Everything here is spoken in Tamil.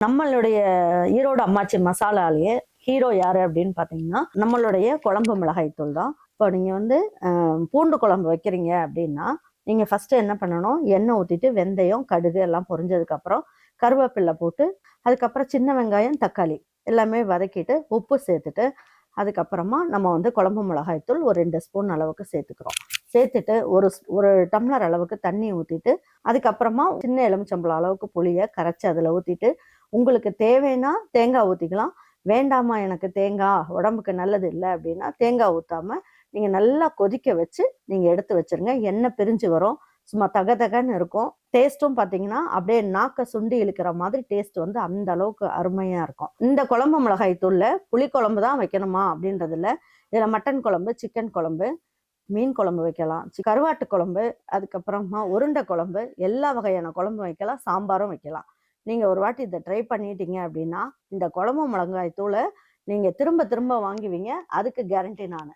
நம்மளுடைய ஈரோடு அம்மாச்சி மசாலாலேயே ஹீரோ யார் அப்படின்னு பார்த்தீங்கன்னா நம்மளுடைய குழம்பு மிளகாய் தூள் தான். இப்போ நீங்கள் வந்து பூண்டு குழம்பு வைக்கிறீங்க அப்படின்னா நீங்கள் ஃபஸ்ட்டு என்ன பண்ணணும்? எண்ணெய் ஊற்றிட்டு வெந்தயம் கடுகு எல்லாம் பொரிஞ்சதுக்கப்புறம் கருவேப்பிலை போட்டு அதுக்கப்புறம் சின்ன வெங்காயம் தக்காளி எல்லாமே வதக்கிட்டு உப்பு சேர்த்துட்டு அதுக்கப்புறமா நம்ம வந்து குழம்பு மிளகாய் தூள் ஒரு ரெண்டு ஸ்பூன் அளவுக்கு சேர்த்துக்கிறோம். சேர்த்துட்டு ஒரு ஒரு டம்ளர் அளவுக்கு தண்ணி ஊற்றிட்டு அதுக்கப்புறமா சின்ன எலுமிச்சம்பழம் அளவுக்கு புளியை கரைச்சி அதில் ஊற்றிட்டு உங்களுக்கு தேவைன்னா தேங்காய் ஊற்றிக்கலாம் வேண்டாமா எனக்கு தேங்காய் உடம்புக்கு நல்லது இல்லை அப்படின்னா தேங்காய் ஊற்றாமல் நீங்கள் நல்லா கொதிக்க வச்சு நீங்கள் எடுத்து வச்சிருங்க. எண்ணெய் பிரிஞ்சு வரும். சும்மா தக தகன்னு இருக்கும். டேஸ்ட்டும் பார்த்தீங்கன்னா அப்படியே நாக்க சுண்டி இழுக்கிற மாதிரி டேஸ்ட் வந்து அந்த அளவுக்கு அருமையாக இருக்கும். இந்த குழம்பு மிளகாய் தூளில் புளிக்குழம்பு தான் வைக்கணுமா அப்படின்றதுல இதில் மட்டன் குழம்பு சிக்கன் குழம்பு மீன் குழம்பு வைக்கலாம். கருவாட்டு குழம்பு அதுக்கப்புறமா உருண்டை குழம்பு எல்லா வகையான குழம்பு வைக்கலாம். சாம்பாரும் வைக்கலாம். நீங்கள் ஒரு வாட்டி இதை ட்ரை பண்ணிட்டீங்க அப்படின்னா இந்த குழம்பு மிளகாய் தூளை நீங்கள் திரும்ப திரும்ப வாங்குவீங்க. அதுக்கு கேரண்டி நான்.